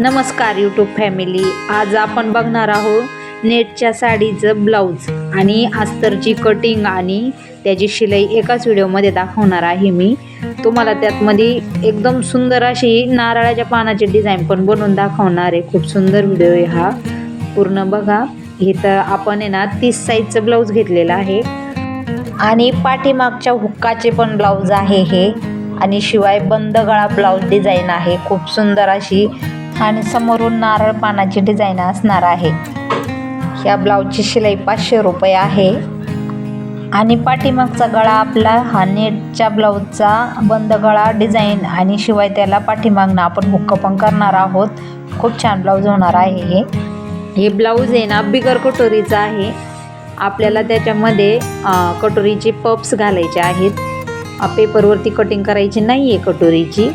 नमस्कार YouTube family आज आपण बघणार आहोत नेटच्या साडीचं ब्लाऊज आणि अस्तरची कटिंग आणि त्याची शिलाई एकाच व्हिडिओमध्ये दाखवणार आहे मी. तुम्हाला त्यातमध्ये एकदम सुंदर अशी नारळाच्या पानाची डिझाईन पण बनवून दाखवणार आहे. खूप सुंदर व्हिडिओ आहे हा. पूर्ण बघा. इथं आपण आहे ना तीस साईजचं ब्लाऊज घेतलेलं आहे. आणि पाठीमागच्या हुक्काचे पण ब्लाऊज आहे हे. आणि शिवाय बंद गळा ब्लाऊज डिझाईन आहे. खूप सुंदर अशी आणि समोरून नारळ पानाची डिझाईन असणार आहे. ह्या ब्लाऊजची शिलाई पाचशे रुपये आहे. आणि पाठीमागचा गळा आपला हा नेटच्या ब्लाऊजचा बंद गळा डिझाईन आणि शिवाय त्याला पाठीमागनं आपण हुक्क पण करणार आहोत. खूप छान ब्लाऊज होणार आहे हे. हे ब्लाऊज आहे ना बिगर कटोरीचं आहे. आपल्याला त्याच्यामध्ये कटोरीचे पप्स घालायचे आहेत. पेपरवरती कटिंग करायची नाही आहे कटोरीची.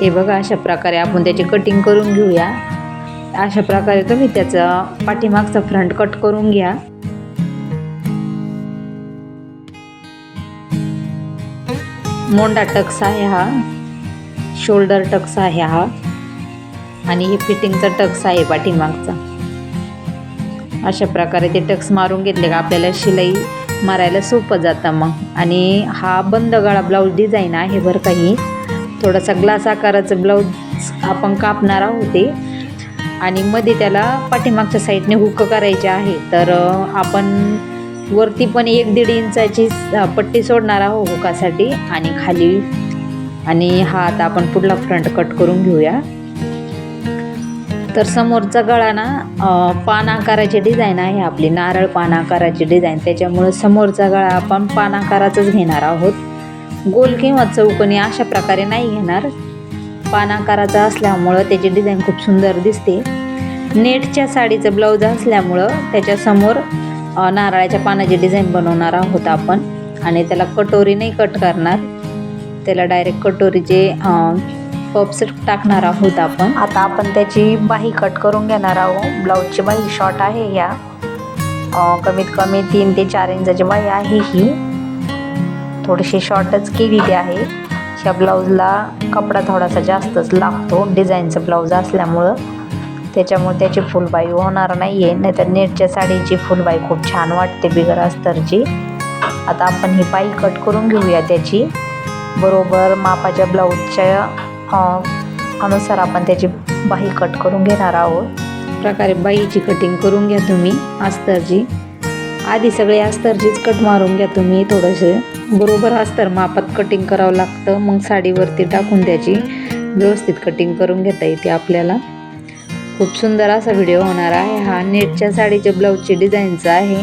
हे बघा अशा प्रकारे आपण त्याची कटिंग करून घेऊया. अशा प्रकारे तुम्ही त्याचं पाठीमागचा फ्रंट कट करून घ्या. मोंडा टक्स आहे हा. शोल्डर टक्स आहे हा. आणि हे फिटिंगचा टक्स आहे पाठीमागचा. अशा प्रकारे ते टक्स मारून घेतले का आपल्याला शिलाई मारायला सोपं जातं मग. आणि हा बंद गळा ब्लाऊज डिझाईन आहे बरं काही थोडासा ग्लास आकाराचं ब्लाऊज आपण कापणार आहोत ते. आणि मध्ये त्याला पाठीमागच्या साईडने हुक करायचे आहे. तर आपण वरती पण एक दीड इंचाची पट्टी सोडणार आहोत हुकासाठी आणि खाली आणि हा आता आपण पुढला फ्रंट कट करून घेऊया. तर समोरचा गळा ना पान आकाराची डिझाईन आहे आपली. नारळ पान आकाराची डिझाईन त्याच्यामुळं समोरचा गळा आपण पान आकाराचाच घेणार आहोत. गोल किंवा चौकोनी अशा प्रकारे नाही घेणार. पान आकाराचा असल्यामुळं त्याची डिझाईन खूप सुंदर दिसते. नेटच्या साडीचं ब्लाऊज असल्यामुळं त्याच्यासमोर नारळाच्या पानाची डिझाईन बनवणार आहोत आपण. आणि त्याला कटोरी नाही कट करणार. त्याला डायरेक्ट कटोरीचे पप्स टाकणार आहोत आपण. आता आपण त्याची बाही कट करून घेणार आहोत. ब्लाऊजची बाही शॉर्ट आहे ह्या कमीत कमी तीन ते चार इंचाची बाही आहे ही. थोडीशी शॉर्टच केलेली आहे. ह्या ब्लाऊजला कपडा थोडासा जास्तच लागतो. डिझाईनचं ब्लाऊज असल्यामुळं. त्याच्यामुळे त्याची फुलबाई होणार नाही आहे नाहीतर नेटच्या साडीची फुलबाई खूप छान वाटते बिगर अस्तरची आता आपण ही बाई कट करून घेऊया त्याची. बरोबर मापाच्या ब्लाऊजच्या अनुसार आपण त्याची बाही कट करून घेणार आहोत. प्रकारे बाईची कटिंग करून घ्या तुम्ही अस्तरची आधी सगळे अस्तरचीच कट मारून घ्या तुम्ही थोडंसे. बरोबर अस्तर मापात कटिंग करावं लागतं. मग साडीवरती टाकून त्याची व्यवस्थित कटिंग करून घेता येते आपल्याला. खूप सुंदर असा व्हिडिओ होणार आहे. हा नेटच्या साडीच्या ब्लाऊजची डिझाईनचा आहे.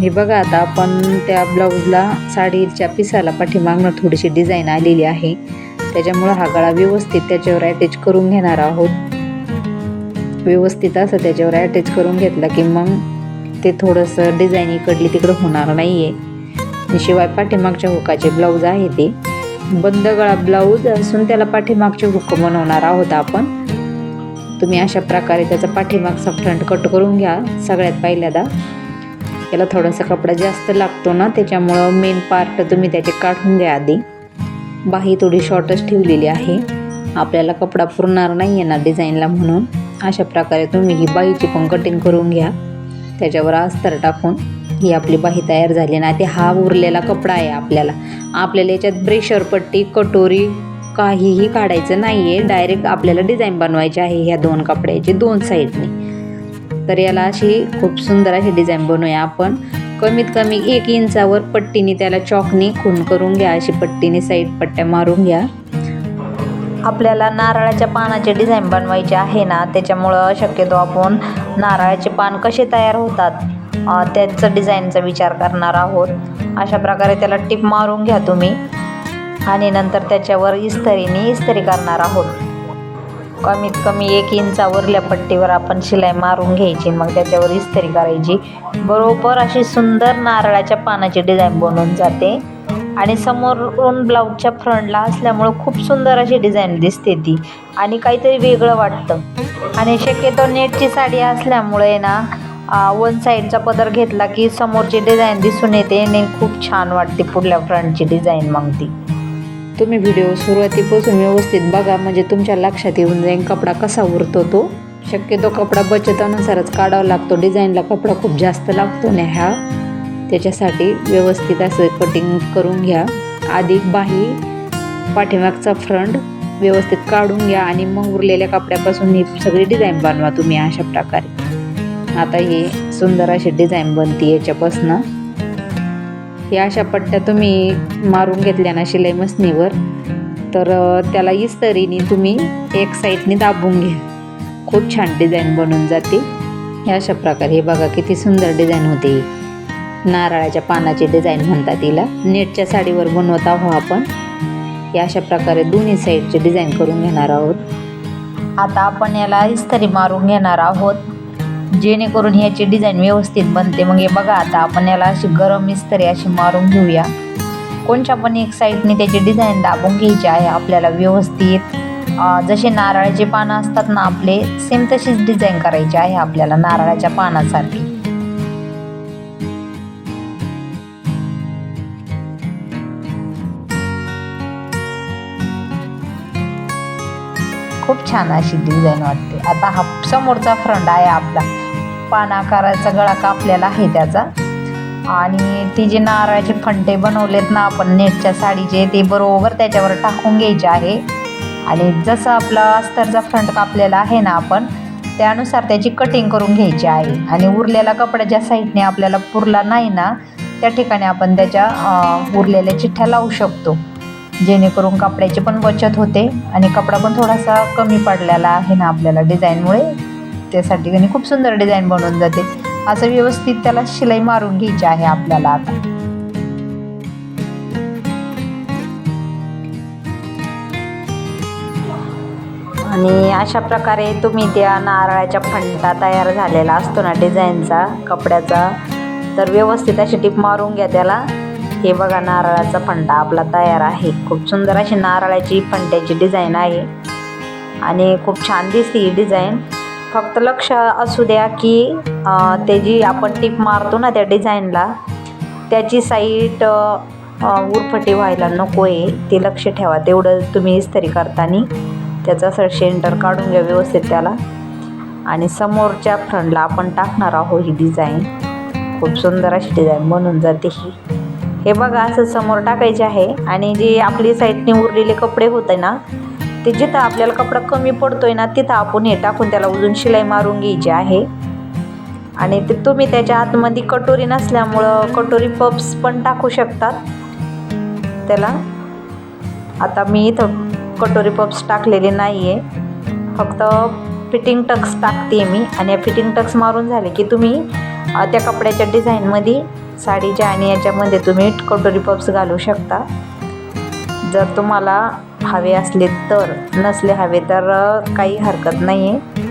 हे बघा आता आपण त्या ब्लाऊजला साडीच्या पिसाला पाठीमागणं थोडीशी डिझाईन आलेली आहे. त्याच्यामुळं हा गळा व्यवस्थित त्याच्यावर अटॅच करून घेणार आहोत. व्यवस्थित असं त्याच्यावर अटॅच करून घेतला की मग ते थोडंसं डिझाईन इकडली तिकडं होणार नाही आहे शिवाय पाठीमागच्या हुकाचे ब्लाऊज आहे ते. बंद गळा ब्लाऊज असून त्याला पाठीमागचे हुक बनवणार आहोत आपण. तुम्ही अशा प्रकारे त्याचा पाठीमागचा फ्रंट कट करून घ्या सगळ्यात पहिल्यांदा. याला थोडासा कपडा जास्त लागतो ना त्याच्यामुळं मेन पार्ट तुम्ही त्याचे काढून घ्या आधी. बाही थोडी शॉर्टच ठेवलेली आहे. आपल्याला कपडा पुरणार नाही आहे ना डिझाईनला म्हणून. अशा प्रकारे तुम्ही ही बाहीची पण कटिंग करून घ्या. त्याच्यावर अस्तर टाकून ही आपली बाही तयार झाली ना ते हा उरलेला कपडा आहे आपल्याला. आपल्याला याच्यात ब्रेशर पट्टी कटोरी काहीही काढायचं नाही आहे डायरेक्ट आपल्याला डिझाईन बनवायची आहे ह्या दोन कपड्याची दोन साईडने तर याला अशी खूप सुंदर अशी डिझाईन बनवूया आपण. कमीत कमी एक इंचावर पट्टीने त्याला चॉकनी खून करून घ्या. अशी पट्टीने साईड पट्ट्या मारून घ्या. आपल्याला नारळाच्या पानाचे डिझाईन बनवायचे आहे ना त्याच्यामुळं शक्यतो आपण नारळाचे पान कसे तयार होतात त्याचं डिझाईनचा विचार करणार आहोत. अशा प्रकारे त्याला टिप मारून घ्या तुम्ही. आणि नंतर त्याच्यावर इस्त्रीने इस्त्री करणार आहोत. कमीत कमी एक इंचावरल्या पट्टीवर आपण शिलाई मारून घ्यायची मग त्याच्यावर इस्त्री करायची. बरोबर अशी सुंदर नारळाच्या पानाची डिझाईन बनून जाते. आणि समोरून ब्लाऊजच्या फ्रंटला असल्यामुळं खूप सुंदर अशी डिझाईन दिसते ती. आणि काहीतरी वेगळं वाटतं. आणि शक्यतो नेटची साडी असल्यामुळे ना वन साईडचा पदर घेतला की समोरची डिझाईन दिसून येते आणि खूप छान वाटते पुढल्या फ्रंटची डिझाईन मग ती. तुम्ही व्हिडिओ सुरुवातीपासून व्यवस्थित बघा म्हणजे तुमच्या लक्षात येऊन जाईल कपडा कसा उरतो तो. शक्यतो कपडा बचतानुसारच काढावा लागतो. डिझाईनला कपडा खूप जास्त लागतो ना ह्या. त्याच्यासाठी व्यवस्थित असं कटिंग करून घ्या. आधी बाही पाठीमागचा फ्रंट व्यवस्थित काढून घ्या आणि मग उरलेल्या कपड्यापासून ही सगळी डिझाईन बनवा तुम्ही अशा प्रकारे. आता हे सुंदर अशी डिझाईन बनते याच्यापासनं. या अशा पट्ट्या तुम्ही मारून घेतल्या ना शिलाई मशनीवर तर त्याला इस्तरीने तुम्ही एक साईडने दाबून घ्या. खूप छान डिझाईन बनून जाते. हे अशा प्रकारे हे बघा किती सुंदर डिझाईन होते. ही. नारळाच्या पानाची डिझाईन म्हणतात तिला नेटच्या साडीवर बनवत आहोत आपण. हे अशा प्रकारे दोन्ही साईडचे डिझाईन करून घेणार आहोत. आता आपण याला इस्तरी मारून घेणार आहोत. जेणेकरून ह्याची डिझाईन व्यवस्थित बनते. मग हे बघा आता आपण याला अशी गरम इस्तरी अशी मारून घेऊया. कोणच्या पण एक साईडने त्याची डिझाईन दाबून घ्यायची आहे आपल्याला व्यवस्थित. जसे नारळाचे पानं असतात ना आपले सेम तशीच डिझाईन करायची आहे आपल्याला नारळाच्या पानासारखी. खूप छान अशी डिझाईन वाटते. आता हा समोरचा फ्रंट आहे आपला. पानाकाराचा गळा कापलेला आहे त्याचा. आणि ती जे नारळाचे फंटे बनवलेत ना आपण नेटच्या साडीचे ते बरोबर त्याच्यावर टाकून घ्यायचे आहे. आणि जसं आपला अस्तरचा फ्रंट कापलेला आहे ना आपण त्यानुसार त्याची कटिंग करून घ्यायची आहे. आणि उरलेला कपडा ज्या साईडने आपल्याला पुरला नाही ना त्या ठिकाणी आपण त्याच्या उरलेल्या चिठ्ठ्या लावू शकतो. जेणेकरून कपड्याची पण बचत होते आणि कपडा पण थोडासा कमी पडलेला आहे ना आपल्याला डिझाईनमुळे. त्यासाठी आणि खूप सुंदर डिझाईन बनवून जाते. असं व्यवस्थित त्याला शिलाई मारून घ्यायची आहे आपल्याला आता. आणि अशा प्रकारे तुम्ही त्या नारळाच्या फंटा तयार झालेला असतो ना डिझाईनचा कपड्याचा तर व्यवस्थित अशी टीप मारून घ्या त्याला. हे बघा नारळाचा फंटा आपला तयार आहे. खूप सुंदर अशी नारळाची फंट्याची डिझाईन आहे. आणि खूप छान दिसते ही डिझाईन फक्त लक्ष असू द्या की ते जी आपण टिप मारतो ना त्या डिझाईनला त्याची साईट उरफटी व्हायला नको आहे ते लक्ष ठेवा. तेवढं तुम्ही इस्त्री करताना त्याचं असं सेंटर काढून घ्या व्यवस्थित त्याला. आणि समोरच्या फ्रंटला आपण टाकणार आहोत ही डिझाईन खूप सुंदर अशी डिझाईन बनून जाते ही. हे बघा असं समोर टाकायचे आहे. आणि जे आपली साईडने उरलेले कपडे होते ना ते जिथं आपल्याला कपडा कमी पडतोय ना तिथं आपण हे टाकून त्याला उजून शिलाई मारून घ्यायची आहे. आणि ते तुम्ही त्याच्या आतमध्ये कटोरी नसल्यामुळं कटोरी पप्स पण टाकू शकतात. त्याला आता मी इथं कटोरी पप्स टाकलेले नाही आहे फक्त फिटिंग टक्स टाकते मी. आणि या फिटिंग टक्स मारून झाले की तुम्ही त्या कपड्याच्या डिझाईनमध्ये साडीच्या आणि याच्यामध्ये तुम्ही कटोरी पप्स घालू शकता. जर तुम्हाला हवे असले तर नसले हवे तर काही हरकत नाही आहे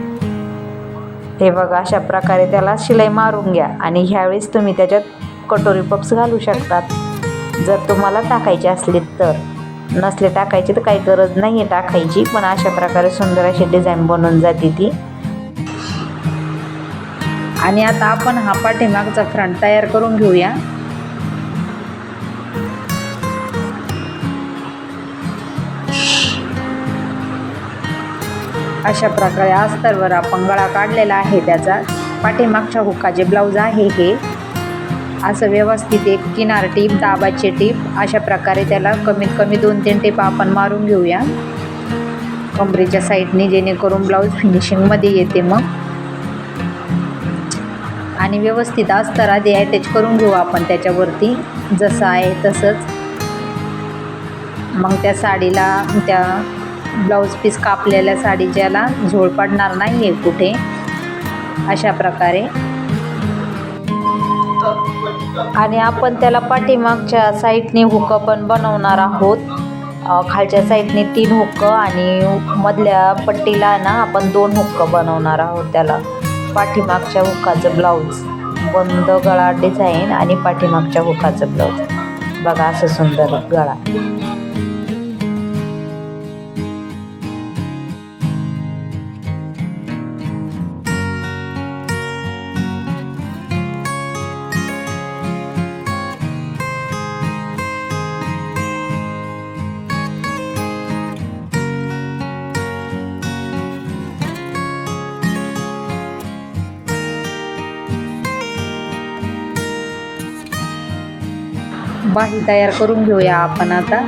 हे बघा अशा प्रकारे त्याला शिलाई मारून घ्या आणि ह्यावेळेस तुम्ही त्याच्यात कटोरी पप्स घालू शकतात. जर तुम्हाला टाकायचे असले तर. नसले टाकायचे तर काही गरज नाही आहे टाकायची पण अशा प्रकारे सुंदर अशी डिझाईन बनवून जाते ती. आणि आता आपण हा पाठीमागचा फ्रंट तयार करून घेऊया. अशा प्रकारे अस्तरवर आपण गळा काढलेला आहे त्याचा. पाठीमागच्या हुक्काचे ब्लाऊज आहे हे. असं व्यवस्थित एक किनार टीप दाबाची टीप अशा प्रकारे त्याला कमीत कमी दोन तीन टीप आपण मारून घेऊया. कमरेच्या साईडने जेणेकरून ब्लाऊज फिनिशिंगमध्ये येते मग. आणि व्यवस्थित अस्तर आधी अटॅच करून घेऊ आपण त्याच्यावरती. जसं आहे तसंच. मग त्या साडीला त्या ब्लाऊज पीस कापलेल्या साडीच्याला झोळ पडणार नाही आहे कुठे. अशा प्रकारे. आणि आपण त्याला पाठीमागच्या साईडने हुक पण बनवणार आहोत. खालच्या साईडने तीन हुक्कं आणि मधल्या पट्टीला ना आपण दोन हुक्कं बनवणार आहोत त्याला. पाठीमागच्या हुकाचं ब्लाऊज. बंद गळा डिझाईन आणि पाठीमागच्या हुकाचं ब्लाऊज. बघा असं सुंदर गळा. बाही तयार करून घेऊया आपण आता.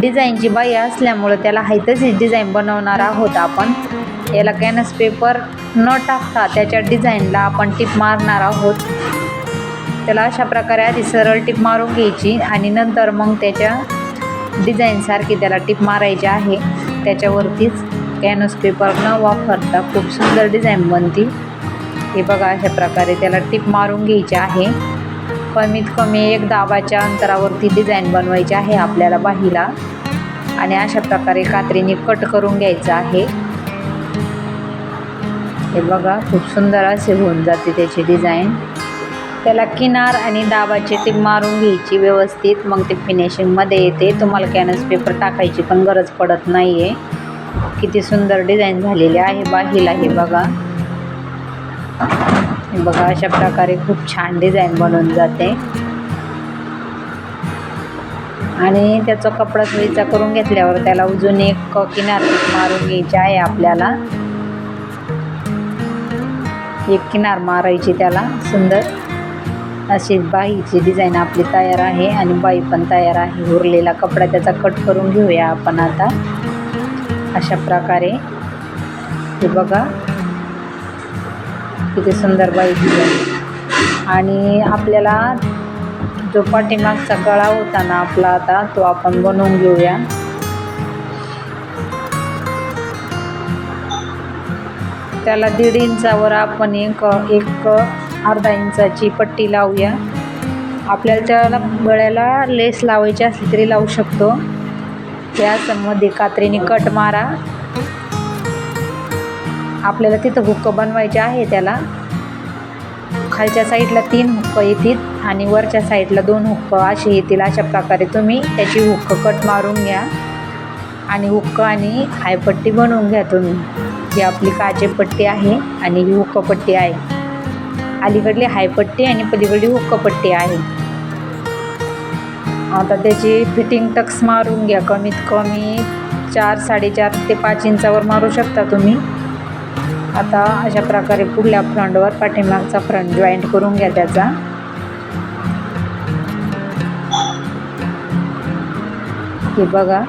डिझाईनची बाही असल्यामुळं त्याला हाय डिझाईन बनवणार आहोत आपण. याला कॅनस पेपर न टाकता त्याच्या डिझाईनला आपण टिप मारणार आहोत. त्याला अशा प्रकारे आधी सरळ टिप मारून घ्यायची आणि नंतर मग त्याच्या डिझाईनसारखी त्याला टिप मारायची आहे. त्याच्यावरतीच कॅनस पेपर न वापरता खूप सुंदर डिझाईन बनती हे बघा अशा प्रकारे त्याला टिप मारून घ्यायची आहे. कमीत कमी एक दाबाच्या अंतरावरती डिझाईन बनवायची आहे आपल्याला बाहीला. आणि अशा प्रकारे कात्रीने कट करून घ्यायचं आहे. हे बघा खूप सुंदर असे होऊन जाते त्याची डिझाईन त्याला किनार आणि दाबाची ते मारून घ्यायची व्यवस्थित. मग ते फिनिशिंगमध्ये येते. तुम्हाला कॅनस पेपर टाकायची पण गरज पडत नाही आहे किती सुंदर डिझाईन झालेली आहे बाहीला हे बघा. हे बघा अशा प्रकारे खूप छान डिझाईन बनवून जाते. आणि त्याचा कपडा सोयीचा करून घेतल्यावर त्याला अजून एक किनार मारून घ्यायची आहे आपल्याला. एक किनार मारायची त्याला सुंदर. अशी बाईची डिझाईन आपली तयार आहे आणि बाई पण तयार आहे. उरलेला कपडा त्याचा कट करून घेऊया आपण आता. अशा प्रकारे. हे बघा तिथे सुंदरबाई आणि आपल्याला जो पाठीमागचा गळा होता ना आपला आता तो आपण बनवून घेऊया. त्याला दीड इंचावर आपण एक एक अर्धा इंचाची पट्टी लावूया. आपल्याला त्याला गळ्याला लेस लावायची असली तरी लावू शकतो. त्यामध्ये कात्रीने कट मारा. आपल्याला तिथं हुक्क बनवायचे आहे त्याला. खालच्या साईडला तीन हुक्क येतील आणि वरच्या साईडला दोन हुक्क असे येतील. अशा प्रकारे तुम्ही त्याची हुक्क कट मारून घ्या. आणि हुक्क आणि हायपट्टी बनवून घ्या तुम्ही. ही आपली काचेपट्टी आहे आणि ही हुक्कपट्टी आहे. अलीकडली हायपट्टी आणि पलीकडली हुक्कपट्टी आहे. आता त्याची फिटिंग टक्स मारून घ्या. कमीत कमी चार साडेचार ते पाच इंचावर मारू शकता तुम्ही. आता अशा प्रकारे पुढल्या फ्रंटवर पाठीमागचा फ्रंट जॉईंट करून घ्या त्याचा. हे बघा.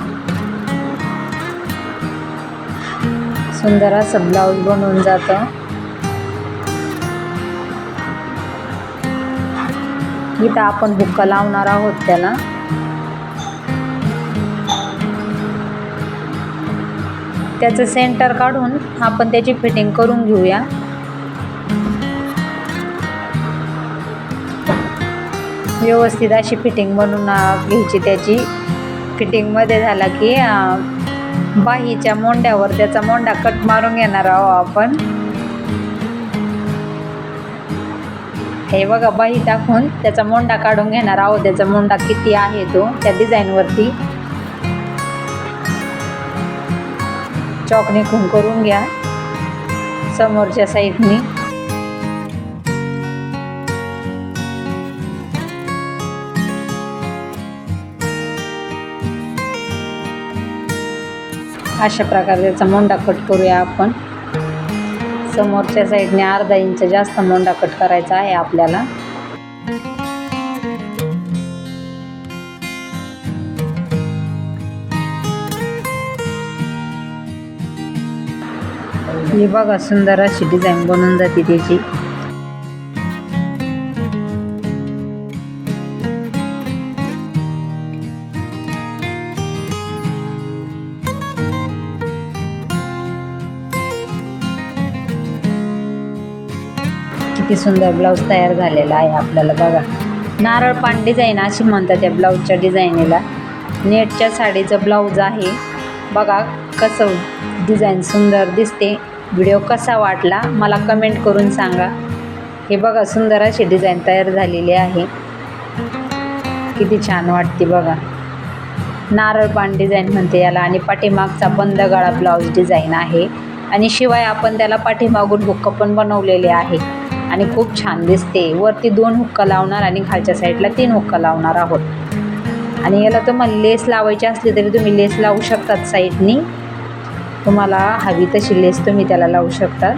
सुंदर असं ब्लाऊज बनवून जातं. इथं आपण बुक्का लावणार आहोत त्याला. त्याचं सेंटर काढून आपण त्याची फिटिंग करून घेऊया. व्यवस्थित अशी फिटिंग बनवून घ्यायची त्याची. फिटिंगमध्ये झाला की बाहीच्या मोंड्यावर त्याचा मोंडा कट मारून घेणार आहोत आपण. हे बघा बाही टाकून त्याचा मोंडा काढून घेणार आहोत. त्याचा मोंडा किती आहे तो त्या डिझाईनवरती चॉकने खून करून घ्या. समोरच्या साईडनी. अशा प्रकारे त्याचा मोंडा कट करूया आपण. समोरच्या साईडने अर्धा इंच जास्त मोंडा कट करायचा आहे आपल्याला. ही बघा सुंदर अशी डिझाईन बनून जाते त्याची. किती सुंदर ब्लाऊज तयार झालेला आहे आपल्याला बघा. नारळ पान डिझाईन अशी म्हणतात त्या ब्लाऊजच्या डिझाईनीला नेटच्या साडीचं ब्लाऊज आहे. बघा कसं डिझाईन सुंदर दिसते. व्हिडिओ कसा वाटला मला कमेंट करून सांगा. हे बघा सुंदर अशी डिझाईन तयार झालेली आहे. किती छान वाटते बघा. नारळ पान डिझाईन म्हणते याला आणि पाठीमागचा बंद गळा ब्लाऊज डिझाईन आहे. आणि शिवाय आपण त्याला पाठीमागून हुक्क पण बनवलेले आहे. आणि खूप छान दिसते. वरती दोन हुक्का लावणार आणि खालच्या साईडला तीन हुक्का लावणार आहोत. आणि याला तुम्हाला लेस लावायची असली तरी तुम्ही लेस लावू शकतात साईडनी. तुम्हाला हवी तशी लेस तुम्ही त्याला लावू शकता.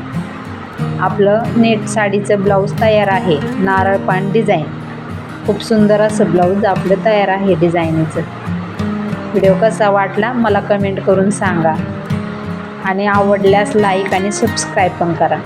आपलं नेट साडीचं ब्लाऊज तयार आहे. नारळ पान डिझाईन. खूप सुंदर असं ब्लाऊज आपलं तयार आहे डिझाईनचं. व्हिडिओ कसा वाटला मला कमेंट करून सांगा. आणि आवडल्यास लाईक आणि सबस्क्राईब पण करा.